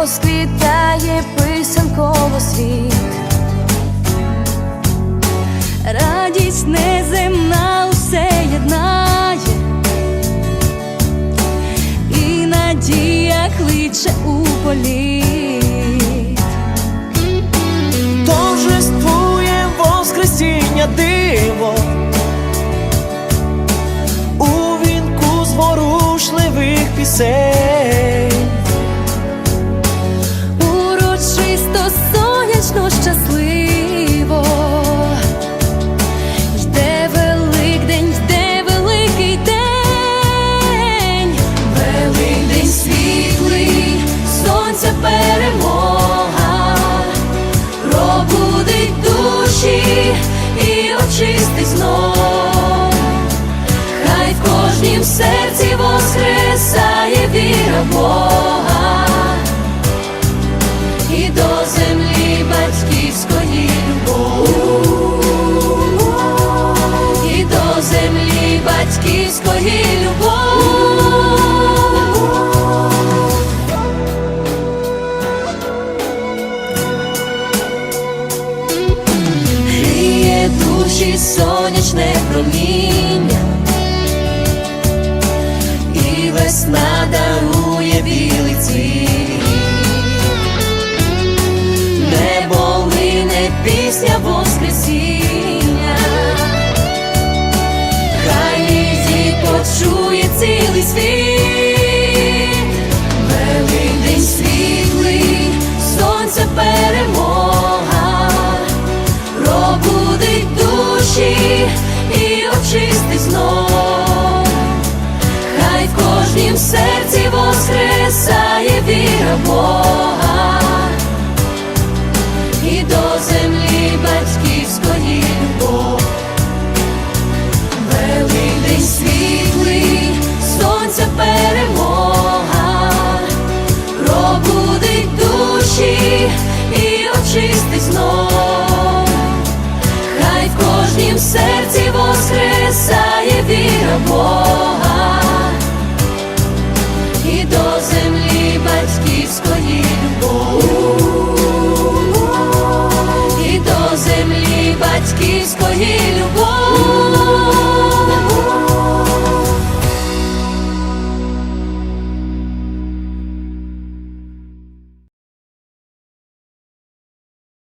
розквітає писанково світ, радість неземна усе єднає, і надія кличе у полі, Торжествує воскресіння диво. У вінку зворушливих пісень. очі сонячне проміння, і весна дарує білий цвіт. Небо лине пісня воскресіння, хай її почує цілий світ. кожнім серці воскресає віра Бога і до землі батьківської любов. великий світлий, сонця перед.